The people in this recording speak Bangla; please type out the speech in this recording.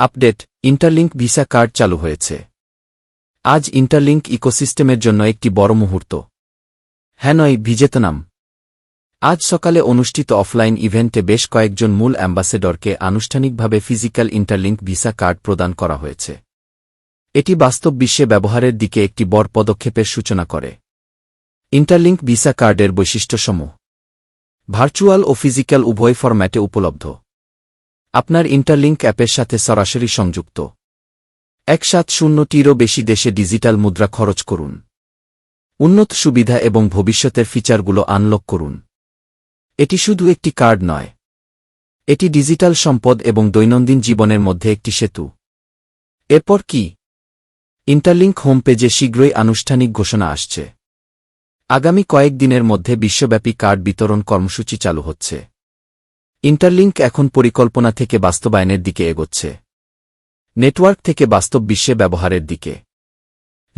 আপডেট, ইন্টারলিংক ভিসা কার্ড চালু হয়েছে। আজ ইন্টারলিংক ইকোসিস্টেমের জন্য একটি বড় মুহূর্ত। হ্যানয় ভিজেতনাম আজ সকালে অনুষ্ঠিত অফলাইন ইভেন্টে বেশ কয়েকজন মূল অ্যাম্বাসেডরকে আনুষ্ঠানিকভাবে ফিজিক্যাল ইন্টারলিংক ভিসা কার্ড প্রদান করা হয়েছে। এটি বাস্তব বিশ্বে ব্যবহারের দিকে একটি বড় পদক্ষেপের সূচনা করে। ইন্টারলিংক ভিসা কার্ডের বৈশিষ্ট্যসমূহ। ভার্চুয়াল ও ফিজিক্যাল উভয় ফরম্যাটে উপলব্ধ। আপনার ইন্টারলিংক অ্যাপের সাথে সরাসরি সংযুক্ত। এক সাত শূন্যটিরও বেশি দেশে ডিজিটাল মুদ্রা খরচ করুন। উন্নত সুবিধা এবং ভবিষ্যতের ফিচারগুলো আনলক করুন। এটি শুধু একটি কার্ড নয়। এটি ডিজিটাল সম্পদ এবং দৈনন্দিন জীবনের মধ্যে একটি সেতু। এরপর কি? ইন্টারলিংক হোম পেজে শীঘ্রই আনুষ্ঠানিক ঘোষণা আসছে। আগামী কয়েক দিনের মধ্যে বিশ্বব্যাপী কার্ড বিতরণ কর্মসূচি চালু হচ্ছে। ইন্টারলিংক এখন পরিকল্পনা থেকে বাস্তবায়নের দিকে এগোচ্ছে। নেটওয়ার্ক থেকে বাস্তব বিশ্বে ব্যবহারের দিকে।